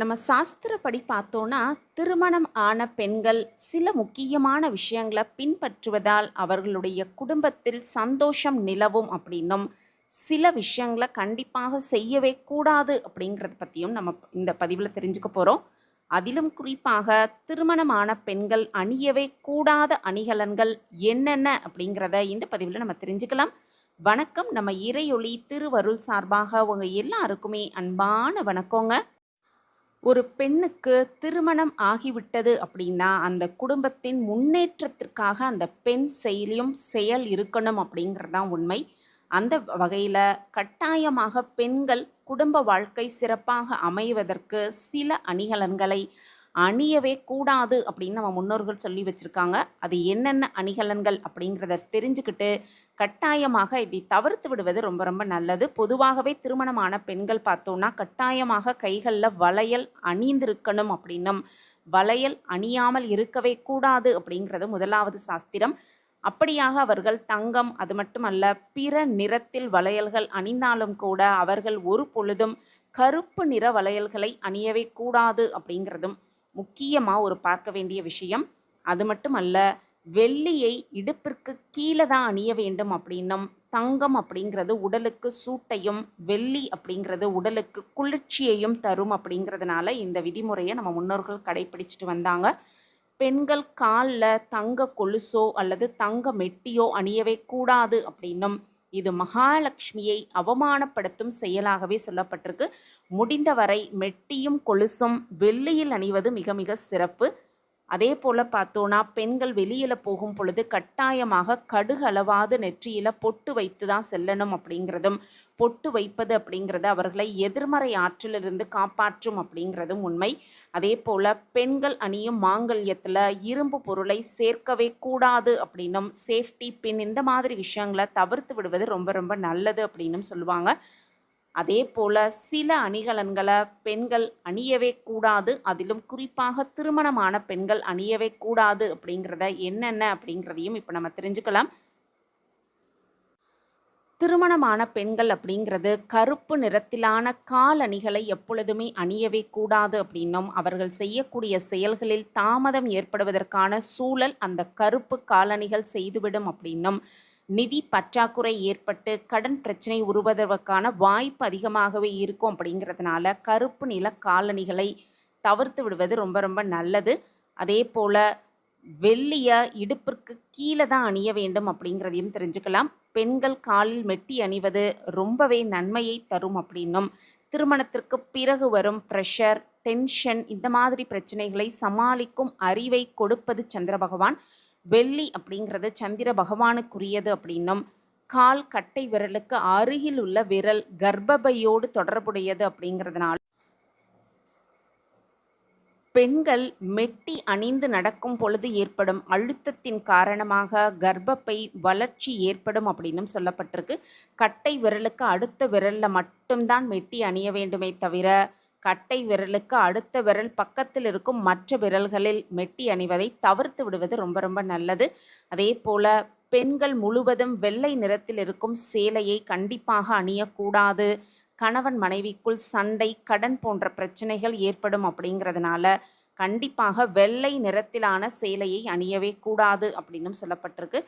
நம்ம சாஸ்திரப்படி பார்த்தோன்னா திருமணம் ஆன பெண்கள் சில முக்கியமான விஷயங்களை பின்பற்றுவதால் அவர்களுடைய குடும்பத்தில் சந்தோஷம் நிலவும் அப்படின்னும் சில விஷயங்களை கண்டிப்பாக செய்யவே கூடாது அப்படிங்கிறத பற்றியும் நம்ம இந்த பதிவில் தெரிஞ்சுக்க போகிறோம் அதிலும் குறிப்பாக திருமணமான பெண்கள் அணியவே கூடாத அணிகலன்கள் என்னென்ன அப்படிங்கிறத இந்த பதிவில் நம்ம தெரிஞ்சுக்கலாம். வணக்கம். நம்ம இறையொளி திருவருள் சார்பாக உங்கள் எல்லாருக்குமே அன்பான வணக்கங்க. ஒரு பெண்ணுக்கு திருமணம் ஆகிவிட்டது அப்படின்னா அந்த குடும்பத்தின் முன்னேற்றத்திற்காக அந்த பெண் செயலியும் செயல் இருக்கணும் அப்படிங்கிறது தான் உண்மை. அந்த வகையில் கட்டாயமாக பெண்கள் குடும்ப வாழ்க்கை சிறப்பாக அமைவதற்கு சில அணிகலன்களை அணியவே கூடாது அப்படின்னு நம்ம முன்னோர்கள் சொல்லி வச்சுருக்காங்க. அது என்னென்ன அணிகலன்கள் அப்படிங்கிறத தெரிஞ்சுக்கிட்டு கட்டாயமாக இதை தவிர்த்து விடுவது ரொம்ப ரொம்ப நல்லது. பொதுவாகவே திருமணமான பெண்கள் பார்த்தோன்னா கட்டாயமாக கைகளில் வளையல் அணிந்திருக்கணும் அப்படின்னும். வளையல் அணியாமல் இருக்கவே கூடாது அப்படிங்கிறது முதலாவது சாஸ்திரம். அப்படியாக அவர்கள் தங்கம் அது மட்டுமல்ல பிற நிறத்தில் வளையல்கள் அணிந்தாலும் கூட அவர்கள் ஒரு பொழுதும் கருப்பு நிற வளையல்களை அணியவே கூடாது அப்படிங்கிறதும் முக்கியமாக ஒரு பார்க்க வேண்டிய விஷயம். அது மட்டும் அல்ல வெள்ளியை இடுப்பிற்கு கீழே தான் அணிய வேண்டும் அப்படின்னும் தங்கம் அப்படிங்கிறது உடலுக்கு சூட்டையும் வெள்ளி அப்படிங்கிறது உடலுக்கு குளிர்ச்சியையும் தரும் அப்படிங்கிறதுனால இந்த விதிமுறையை நம்ம முன்னோர்கள் கடைபிடிச்சிட்டு வந்தாங்க. பெண்கள் காலில் தங்க கொலுசோ அல்லது தங்க மெட்டியோ அணியவே கூடாது அப்படின்னும் இது மகாலட்சுமியை அவமானப்படுத்தும் செயலாகவே சொல்லப்பட்டிருக்கு. முடிந்தவரை மெட்டியும் கொலுசும் வெள்ளியில் அணிவது மிக மிக சிறப்பு. அதே போல் பார்த்தோன்னா பெண்கள் வெளியில் போகும் பொழுது கட்டாயமாக கடுகளவாது நெற்றியில் பொட்டு வைத்து தான் செல்லணும் அப்படிங்கிறதும் பொட்டு வைப்பது அப்படிங்கிறது அவர்களை எதிர்மறை ஆற்றிலிருந்து காப்பாற்றும் அப்படிங்கிறதும் உண்மை. அதே போல் பெண்கள் அணியும் மாங்கல்யத்தில் இரும்பு பொருளை சேர்க்கவே கூடாது அப்படின்னும் சேஃப்டி பின் இந்த மாதிரி விஷயங்களை தவிர்த்து விடுவது ரொம்ப ரொம்ப நல்லது அப்படின்னும் சொல்லுவாங்க. அதே போல சில அணிகலன்களை பெண்கள் அணியவே கூடாது அதிலும் குறிப்பாக திருமணமான பெண்கள் அணியவே கூடாது அப்படிங்கிறத என்னென்ன அப்படிங்கிறதையும் இப்போ நம்ம தெரிஞ்சுக்கலாம். திருமணமான பெண்கள் அப்படிங்கிறது கருப்பு நிறத்திலான கால் அணிகளை எப்பொழுதுமே அணியவே கூடாது அப்படின்னும் அவர்கள் செய்யக்கூடிய செயல்களில் தாமதம் ஏற்படுவதற்கான சூழல் அந்த கருப்பு காலணிகள் செய்துவிடும் அப்படின்னும் நிதி பற்றாக்குறை ஏற்பட்டு கடன் பிரச்சனை உருவதற்கான வாய்ப்பு அதிகமாகவே இருக்கும் அப்படிங்கிறதுனால கருப்பு நில காலணிகளை தவிர்த்து விடுவது ரொம்ப ரொம்ப நல்லது. அதே போல் வெள்ளிய இடுப்பிற்கு கீழே தான் அணிய வேண்டும் அப்படிங்கிறதையும் தெரிஞ்சுக்கலாம். பெண்கள் காலில் மெட்டி அணிவது ரொம்பவே நன்மையை தரும் அப்படின்னும். திருமணத்திற்கு பிறகு வரும் ப்ரெஷர் டென்ஷன் இந்த மாதிரி பிரச்சனைகளை சமாளிக்கும் அறிவை கொடுப்பது சந்திர பகவான். வெள்ளி அப்படிங்கிறது சந்திர பகவானுக்குரியது அப்படின்னும் கால் கட்டை விரலுக்கு அருகில் உள்ள விரல் கர்ப்பபையோடு தொடர்புடையது அப்படிங்கிறதுனால பெண்கள் மெட்டி அணிந்து நடக்கும் பொழுது ஏற்படும் அழுத்தத்தின் காரணமாக கர்ப்பப்பை வளர்ச்சி ஏற்படும் அப்படின்னும் சொல்லப்பட்டிருக்கு. கட்டை விரலுக்கு அடுத்த விரலில் மட்டும்தான் மெட்டி அணிய வேண்டுமே தவிர கட்டை விரலுக்கு அடுத்த விரல் பக்கத்தில் இருக்கும் மற்ற விரல்களில் மெட்டி அணிவதை தவிர்த்து விடுவது ரொம்ப ரொம்ப நல்லது. அதே போல் பெண்கள் முழுவதும் வெள்ளை நிறத்தில் இருக்கும் சேலையை கண்டிப்பாக அணியக்கூடாது. கணவன் மனைவிக்குள் சண்டை கடன் போன்ற பிரச்சனைகள் ஏற்படும் அப்படிங்கிறதுனால கண்டிப்பாக வெள்ளை நிறத்திலான சேலையை அணியவே கூடாது அப்படின்னும் சொல்லப்பட்டிருக்கு.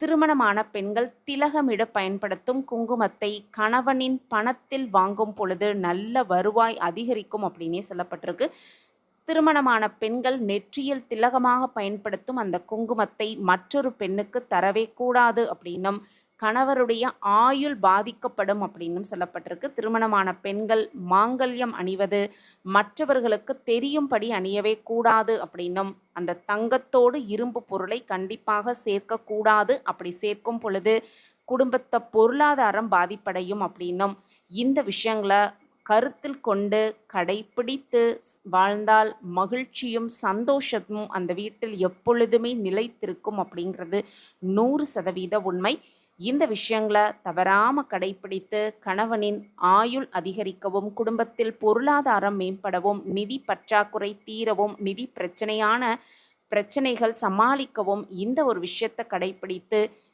திருமணமான பெண்கள் திலகமிட பயன்படுத்தும் குங்குமத்தை கணவனின் பணத்தில் வாங்கும் பொழுது நல்ல வருவாய் அதிகரிக்கும் அப்படின்னே சொல்லப்பட்டிருக்கு. திருமணமான பெண்கள் நெற்றியில் திலகமாக பயன்படுத்தும் அந்த குங்குமத்தை மற்றொரு பெண்ணுக்கு தரவே கூடாது அப்படின்னும் கணவருடைய ஆயுள் பாதிக்கப்படும் அப்படின்னும் சொல்லப்பட்டிருக்கு. திருமணமான பெண்கள் மாங்கல்யம் அணிவது மற்றவர்களுக்கு தெரியும்படி அணியவே கூடாது அப்படின்னும் அந்த தங்கத்தோடு இரும்பு பொருளை கண்டிப்பாக சேர்க்கக்கூடாது அப்படி சேர்க்கும் பொழுது குடும்பத்தை பொருளாதாரம் பாதிப்படையும் அப்படின்னும் இந்த விஷயங்களை கருத்தில் கொண்டு கடைப்பிடித்து வாழ்ந்தால் மகிழ்ச்சியும் சந்தோஷமும் அந்த வீட்டில் எப்பொழுதுமே நிலைத்திருக்கும் அப்படிங்கிறது நூறு சதவீத உண்மை. இந்த விஷயங்களை தவறாமல் கடைப்பிடித்து கணவனின் ஆயுள் அதிகரிக்கவும் குடும்பத்தில் பொருளாதாரம் மேம்படவும் நிதி பற்றாக்குறை தீரவும் நிதி பிரச்சனையான பிரச்சனைகள் சமாளிக்கவும் இந்த ஒரு விஷயத்தை கடைப்பிடித்து